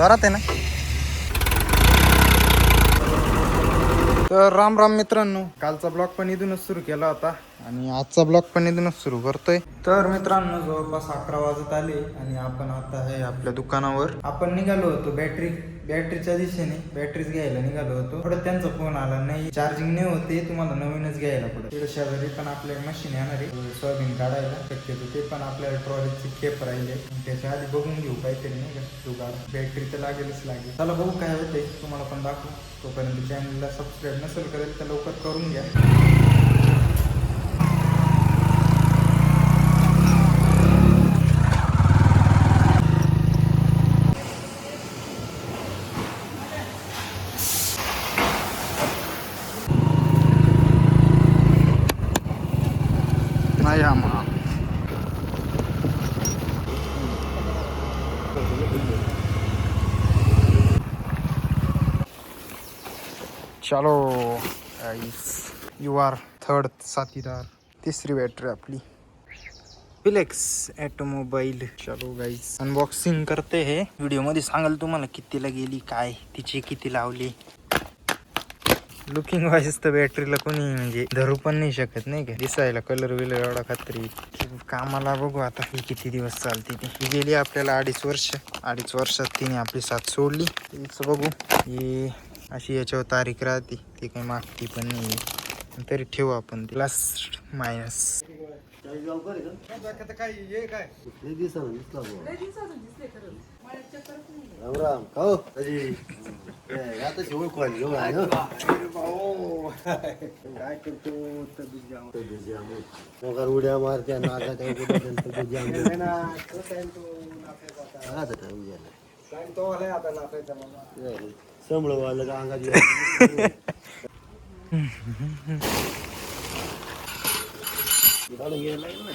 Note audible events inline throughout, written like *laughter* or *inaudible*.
जोरात आहे ना? तर राम राम मित्रांनो कालचा ब्लॉग पण इथूनच सुरू केला होता आणि आजचा ब्लॉग पण इथूनच सुरू करतोय. तर मित्रांनो जवळपास अकरा वाजत आले आणि आपण आता आहे आपल्या दुकानावर. आपण निघालो होतो बॅटरी बॅटरीच्या दिशेने बॅटरीच घ्यायला निघालो होतो. थोडं त्यांचा फोन आला नाही. चार्जिंग नाही होते तुम्हाला नवीनच घ्यायला पडत तिथे शेजारी पण आपल्या मशीन येणार आहे. सोयाबीन काढायला. शक्यतो ते पण आपल्याला ट्रॉलीचे खेप राहिले. त्याच्या आधी बघून घेऊ काहीतरी नाही का? जुगाड. बॅटरी तर लागेलच लागेल. चला बघू काय होते तुम्हाला पण दाखवू. तोपर्यंत चॅनलला सबस्क्राईब नसेल करेल तर लवकर करून घ्या नाही आम्हा चलो यू आर थर्ड साथीदार तिसरी बॅटरी आपली फिलेक्स ॲटोमोबाईल चलो गाईज अनबॉक्सिंग करते हे. व्हिडिओमध्ये सांगाल तुम्हाला कितीला गेली काय तिची किती लावली. लुकिंग वाईज तर बॅटरीला कोणी म्हणजे धरू पण नाही शकत नाही का? दिसायला कलर विलर एवढा खात्री. कामाला बघू आता ही किती दिवस चालते ती. ही गेली आपल्याला अडीच वर्ष. अडीच वर्षात तिने आपली साथ सोडली. तिचं बघू. ही अशी याच्यावर तारीख राहते. ती काही मागती पण नाही तरी ठेवू आपण प्लस मायनस राम राम. का हो? अजी आता शेवळ खोल घेऊ आहे ना? काय उड्या मारत्या नागाच्या आता. टाइम गेला संभळ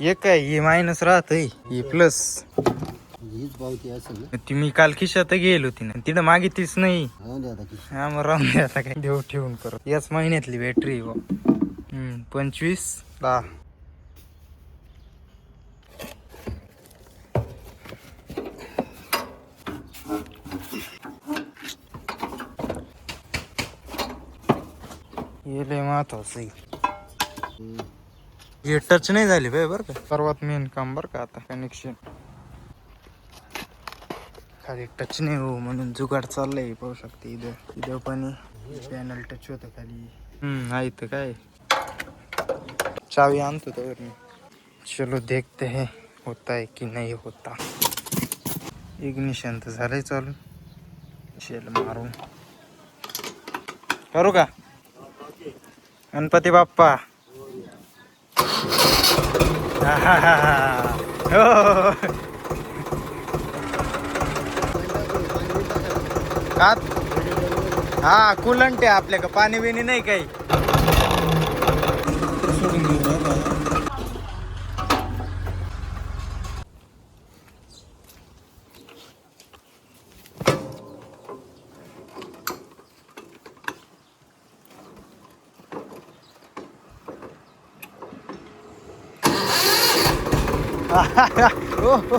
का काय हे मायनस राहत हे प्लस हीच पावती असेल ती मी काल खिशात गेलो होती ना तिथं मागितलीच नाही. राहून आता हा मग राहून दे आता काय देऊ ठेवून करत याच महिन्यातली बॅटरी हम्म, पंचवीस दहा. हे लय महत्वाचं आहे. हे टच नाही झाली बाय बरं का. सर्वात मेन काम बरं का आता कनेक्शन खाली टच नाही हो म्हणून जुगाड चाललंय पाहू शकते इथं. इथं पण पॅनल टच होतं खाली. हम्म आहे तर काय? चावी आणतो तर मी चलो देखते हैं होता है की नाही होता. इग्निशन तर झालंय चालू. शेल मारून. करू का? गणपती बाप्पा. *laughs* हो. का? हा कुलंट आहे आपल्या का पाणी बिणी नाही काही हो, हो.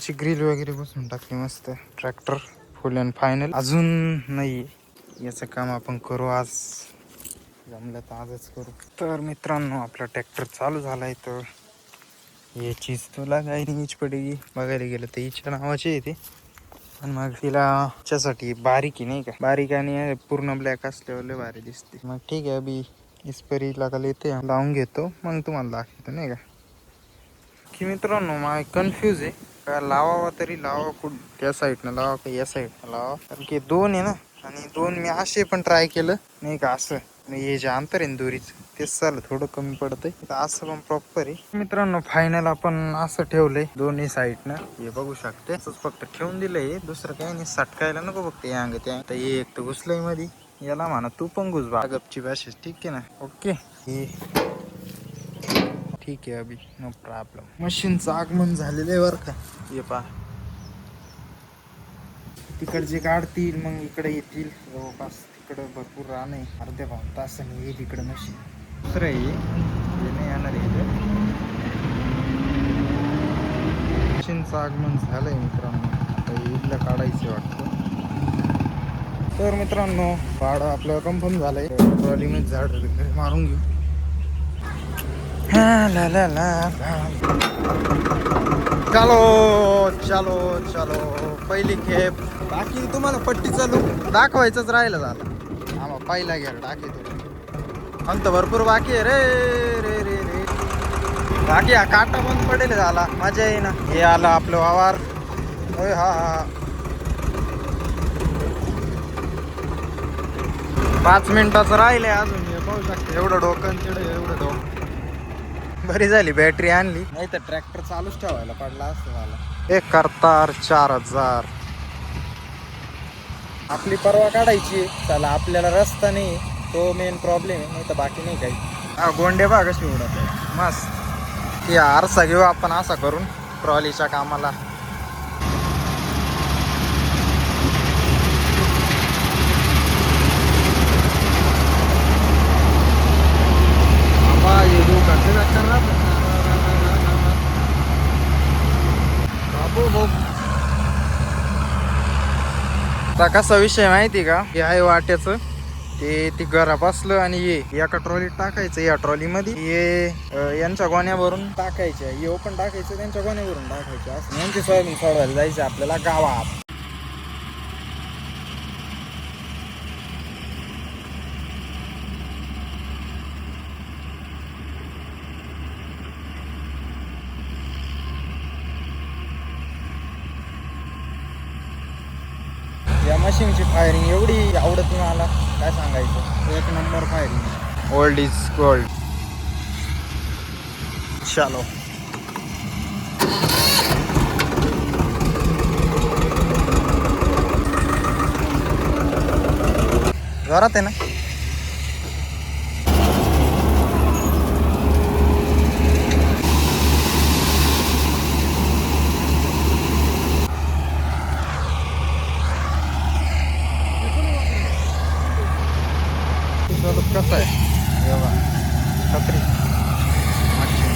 पुढची ग्रिल वगैरे बसून टाकली मस्त. ट्रॅक्टर फुल अँड फायनल अजून नाही. याचं काम आपण करू आज. जमलं तर आजच करू. तर मित्रांनो आपला ट्रॅक्टर चालू झालाय तर हे चीज तुला काही नाही पडेगी बघायला गेलं तर हिच्या नावाची येते पण मग तिला च्यासाठी बारीक आहे नाही का? बारीक आणि पूर्ण ब्लॅक असल्यावर लय भारी दिसते. मग ठीक आहे अभि इस्परी लागायला येते लावून घेतो. मग तुम्हाला दाखवतो नाही का? की मित्रांनो माय कन्फ्यूज आहे. का लावावा तरी लावा कुठ? त्या साईडनं लावा का या साईडनं लावा? कारण की दोन आहे ना. आणि दोन मी असे पण ट्राय केलं. नाही का असं? हे जे अंतर आहे ना दोरीचं तेच चाललं. थोडं कमी पडतंय. असं पण प्रॉपर आहे. मित्रांनो फायनल आपण असं ठेवलंय. दोन्ही साईडनं हे बघू शकते. फक्त ठेवून दिलंय. दुसरं काही नाही. सटकायला नको बघते अंग त्या तर हे एक तर घुसलंयमध्ये याला म्हणा तू पण घुस बा. गपची ठीक आहे ना? ओके. हे ठीक आहे अभि नो प्रॉब्लेम मशीनचं आगमन झालेलं आहे बरं का. ये पा तिकडचे काढतील मग इकडे येतील. जवळपास तिकडं भरपूर रान आहे. अर्ध्या पाऊन तासाने येईल इकडं मशीन दुसरं आहे हे नाही येणार आहे मशीनचं आगमन झालंय मित्रांनो. आता ईदला काढायचे वाटतं. तर मित्रांनो भाडं आपलं कन्फर्म झालंय. ट्रॉलीमध्ये झाड मारून घेऊ. ला ला ला ला. चालो चालो चालो. पहिली खेप. बाकी तुम्हाला पट्टी चालू. दाखवायचंच राहिलं झालं आम्हा पहिला घ्या टाकी तो आमचं भरपूर बाकी आहे रे रे रे रे. बाकी हा काटा बंद पडेल झाला. मजा येईना. हे आलं आपलं वावर होय हा हा. पाच मिनिटाचं राहिलंय अजून. हे पाहू शकते. एवढं डोकं तिकडे एवढं डोकं. बरी झाली बॅटरी आणली. नाही तर ट्रॅक्टर चालूच ठेवायला पडला असतं मला एक करतार चार हजार. आपली परवा काढायची. चला आपल्याला रस्ता नाही तो मेन प्रॉब्लेम आहे नाही तर बाकी नाही काही. गोंडे उडत आहे. मस्त. ती आरसा घेऊ आपण असा करून ट्रॉलीच्या कामाला बाबा, ये लोक असे का करणार? बाबू, बाबू. आता कसा विषय माहिती का? हे आहे वाट्याचं. ते ती घरा बसलं आणि ये एका ट्रॉलीत टाकायचं या ट्रॉली मध्ये ये यांच्या गोण्यावरून टाकायच्या ये पण टाकायचं त्यांच्या गोण्यावरून टाकायचं. असं. यांची सोयाबीन सोडवायला जायचं आपल्याला गावात या मशीनची फायरिंग एवढी आवडत नाही मला काय सांगायचं. एक number firing old is gold चालो जोरात आहे ना? स्वरूप कसं आहे हे बघा छत्री मागची.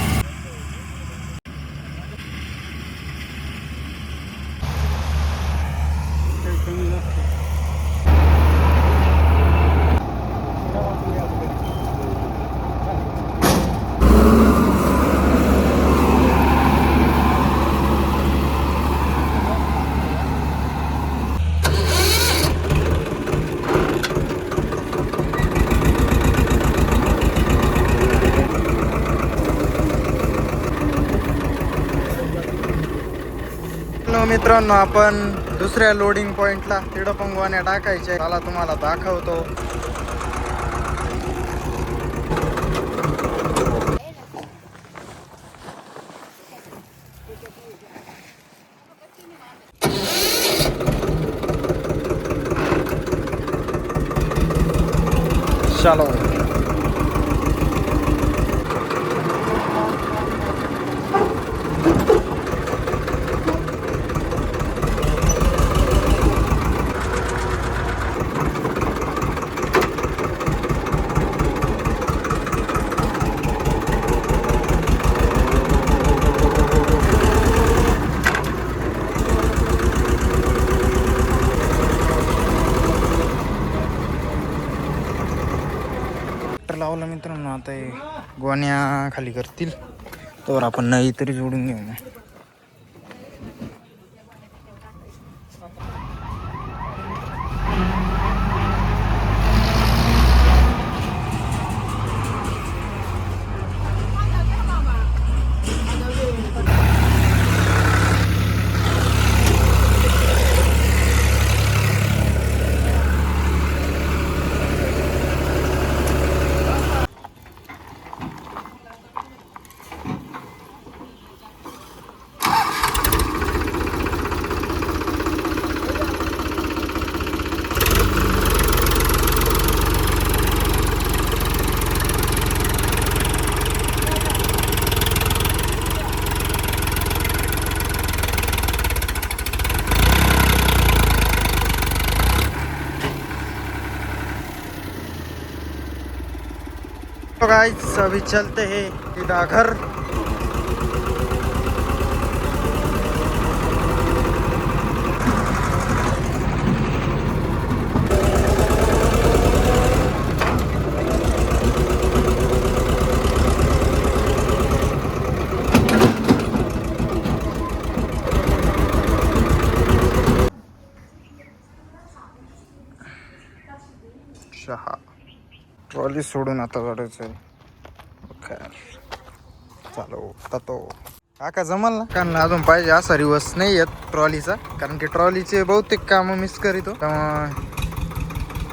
हॅलो मित्रांनो आपण दुसऱ्या लोडिंग पॉइंटला तिडपंगवाने टाकायचे. त्याला तुम्हाला दाखवतो. चलो ट्रॅक्टर लावला मित्रांनो आता हे गोण्या खाली करतील. तर आपण नाही तरी जोडून घेऊ गाइस अभी चलते हैं सीधा घर शहा। ट्रॉली सोडून आता चढायचं ओके चालो आता तो काका जमल ना? कारण अजून पाहिजे असा रिवर्स नाही येत ट्रॉलीचा कारण की ट्रॉलीचे बहुतेक कामं मिस करीतो.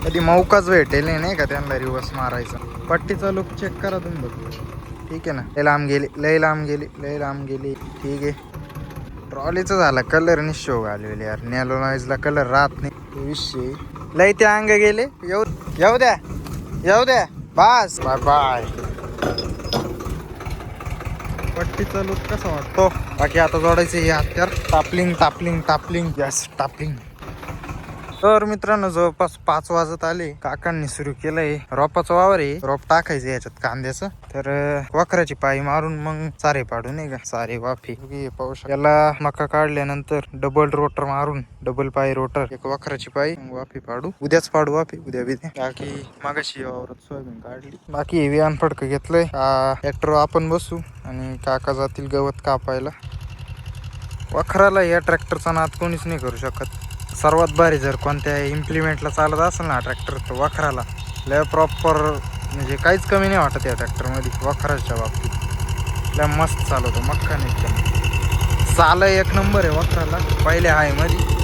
कधी मौकाच भेटेल नाही का त्यांना रिवर्स मारायचा. पट्टीचा लुक चेक करा तुम्ही बघ. ठीक आहे ना? लय लांब गेली लय लांब गेली लय लांब गेली. ठीक आहे. ट्रॉलीचा झाला कलर निश्चय घालवेल यार. नॅलोनाईजला कलर राहत नाही. विषय. लय ते अंग गेले. येऊ येऊ द्या. येऊ द्या बस. बाय बाय पट्टीचा लुक कसा वाटतो बाकी आता जोडायचं हे हत्यार. टापलिंग टापलिंग टापलिंग. यस टापलिंग. तर मित्रांनो जवळपास पाच वाजत आले. काकांनी सुरू केलंय रोपाचा वावर. आहे रोप टाकायचं याच्यात कांद्याचं. तर अं, वखराची पायी मारून मग सारे पाडू नाही का? सारे वाफी. पाऊस याला मका काढल्यानंतर डबल रोटर मारून डबल पाय रोटर एक वखराची पायी वाफी पाडू. उद्याच पाडू वाफे उद्या बिद्या बाकी मागाशी वावरात सोयाबीन काढली. बाकी हे फडकं घेतलंय. ट्रॅक्टर आपण बसू आणि काका जातील गवत कापायला. वखराला या ट्रॅक्टरचा नाद कोणीच नाही करू शकत. सर्वात भारी जर कोणत्या इम्प्लिमेंटला चालत असेल ना ट्रॅक्टर तर वखराला. लय प्रॉपर म्हणजे काहीच कमी नाही वाटत या ट्रॅक्टरमध्ये वखराच्या बाबतीत. लय मस्त चालवतो मक्का नाही एकदम. चाल एक नंबर आहे वखराला पहिले आहे मध्ये.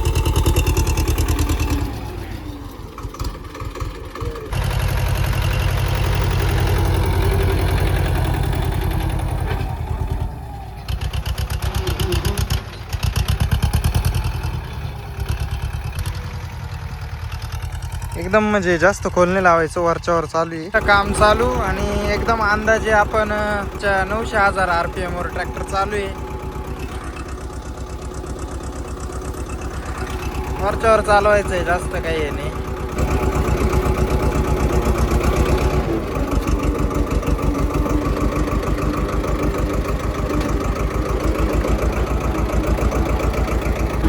एकदम म्हणजे जास्त खोलने लावायचं वरच्यावर चालू आहे. काम चालू आणि एकदम अंदाजे आपण च्या नऊशे हजार आर पी वर ट्रॅक्टर चालू आहे. वरच्यावर चालवायचं आहे जास्त काही हे नाही.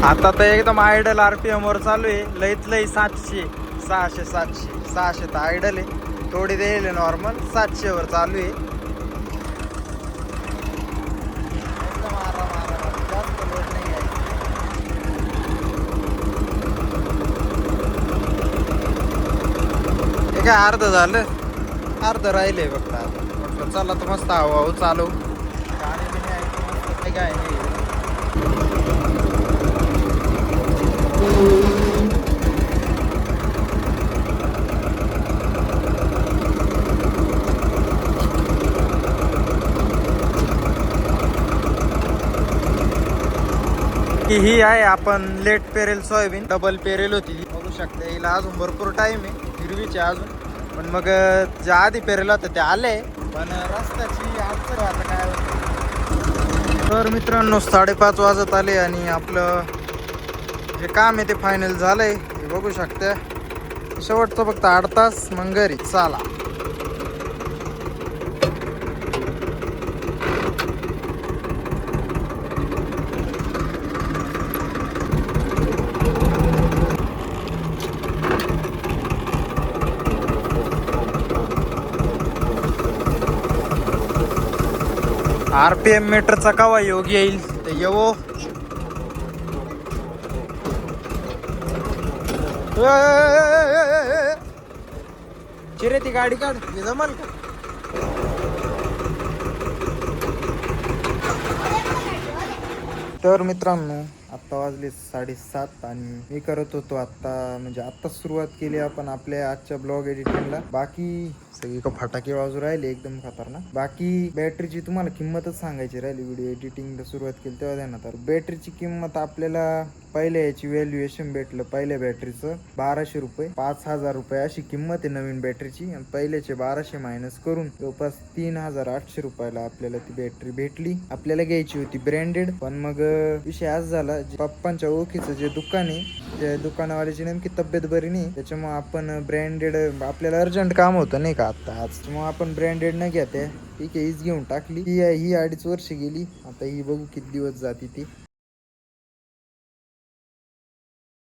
आता तर एकदम आयडल आर पी वर चालू आहे. लईत लई सातशे. सहाशे सातशे सहाशे तर आयडल आहे. थोडी द्यायला नॉर्मल सातशेवर चालू आहे. एकदम आराम आराम जास्त लोड नाही आहे हे काय अर्ध झालं? अर्ध राहिले फक्त आता. म्हटलं चला तर मस्त हवा चालू. गाणी बिणी ऐकून काय काय नाही की ही आहे आपण लेट पेरेल सोयाबीन. डबल पेरेल होती. बघू शकता हिला अजून भरपूर टाइम आहे. हिरवीचे अजून. पण मग ज्या आधी पेरेल होतं ते आले. पण रस्त्याची अडचण आता काय होतं. तर मित्रांनो साडेपाच वाजत आले आणि आपलं जे काम आहे ते फायनल झालंय. हे बघू शकता. शेवटचं फक्त आठ तास मग घरी. चाला. आर पी एम मीटरचा कवा योग येईल? ते येवो. चिरे ती गाडी काढ. हे जमल का? तर मित्रांनो आत्ता वाजले साडेसात आणि मी करत होतो आत्ता म्हणजे आत्ताच सुरुवात केली आपण आपल्या आजच्या ब्लॉग एडिटिंगला. बाकी सगळी का फटाके वाजू राहिले एकदम खतरनाक. बाकी बॅटरीची तुम्हाला किंमतच सांगायची राहिली. व्हिडिओ एडिटिंगला सुरुवात केली तेव्हा द्या ना. तर बॅटरीची किंमत आपल्याला पहिल्या याची व्हॅल्युएशन भेटलं. पहिल्या बॅटरीचं बाराशे रुपये पाच हजार रुपये अशी किंमत आहे नवीन बॅटरीची आणि पहिल्याचे बाराशे मायनस करून जवळपास तीन हजार आठशे रुपयाला आपल्याला ती बॅटरी भेटली. आपल्याला घ्यायची होती ब्रँडेड पण मग विषय आज झाला पप्पांच्या ओळखीचं जे दुकान आहे त्या दुकानवाल्याची नेमकी तब्येत बरी नाही. त्याच्यामुळे आपण ब्रँडेड आपल्याला अर्जंट काम होतं नाही का आता. आज मग आपण ब्रँडेड न घ्या त्या ठीक आहे हीच घेऊन टाकली. ही ही अडीच वर्ष गेली. आता ही बघू किती दिवस जाते ती.